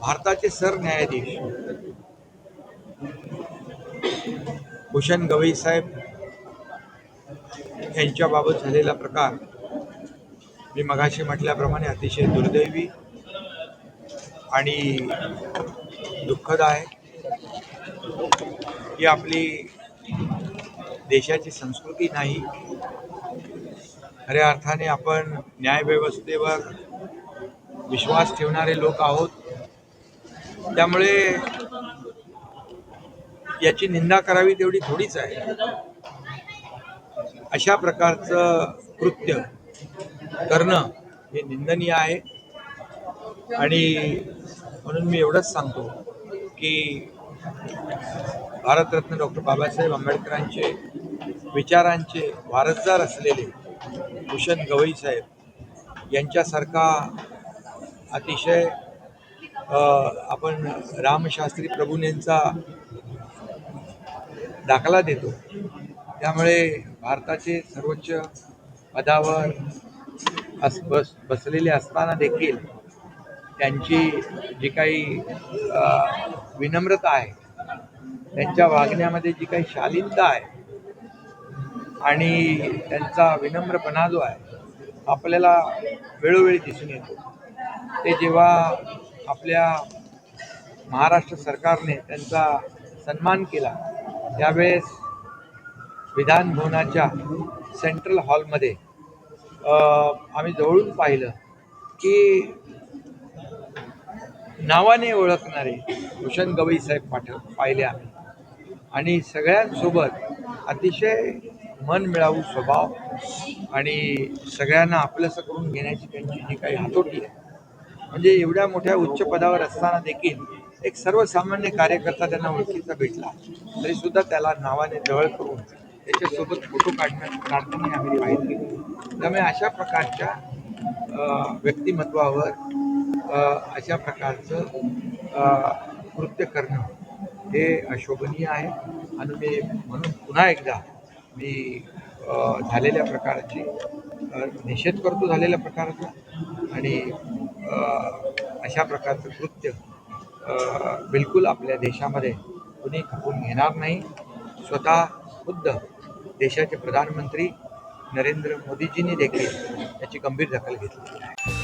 भारताचे सरन्यायाधीश भूषण गवई साहेब यांच्याबाबत झालेला प्रकार मी मगाशी म्हटल्याप्रमाणे अतिशय दुर्दैवी आणि दुःखद आहे. ही आपली देशाची संस्कृती नाही. खऱ्या अर्थाने आपण न्यायव्यवस्थेवर विश्वास ठेवणारे लोक आहोत. त्यामुळे याची निंदा करावी तेवढी थोडीच आहे. अशा प्रकारचं कृत्य करणं हे निंदनीय आहे. आणि म्हणून मी एवढंच सांगतो की भारतरत्न डॉक्टर बाबासाहेब आंबेडकरांचे विचारांचे वारसदार असलेले भूषण गवई साहेब यांच्यासारखा अतिशय आपण रामशास्त्री प्रभूंचा दाखला देतो. त्यामुळे भारताचे सर्वोच्च पदावर अस बस बसलेले असताना देखील त्यांची जी काही विनम्रता आहे त्यांच्या वागण्यामध्ये जी काही शालीनता आहे आणि त्यांचा विनम्रपणा जो आहे आपल्याला वेळोवेळी दिसून येतो. ते जेव्हा आपल्या महाराष्ट्र सरकारने त्यांचा सन्मान केला. त्यावेळेस विधान भवनाच्या सेंट्रल हॉलमध्ये आम्ही जवळून पाहिलं की नावाने ओळखणारे भूषण गवई साहेब पाठ पाहिले आम्ही. आणि सगळ्यांसोबत अतिशय मन मिळावू स्वभाव आणि सगळ्यांना आपलंसं करून घेण्याची त्यांची जी काही हातोटी आहे म्हणजे एवढ्या मोठ्या उच्च पदावर असताना देखील एक सर्वसामान्य कार्यकर्ता त्यांना ओळखीचा भेटला. तरी सुद्धा त्याला नावाने जवळ करून त्याच्यासोबत फोटो काढण्या काढताना आम्ही पाहिजे त्यामुळे अशा प्रकारच्या व्यक्तिमत्वावर अशा प्रकारचं कृत्य करणं हे अशोभनीय आहे. आणि मी म्हणून पुन्हा एकदा मी झालेल्या प्रकारची निषेध करतो झालेल्या प्रकाराचा. आणि अशा प्रकारचं कृत्य अ, बिलकुल आपल्या देशामध्ये कुणी खपून घेणार नाही. स्वतः खुद्द देशाचे प्रधानमंत्री नरेंद्र मोदीजींनी देखील याची गंभीर दखल घेतली. आहे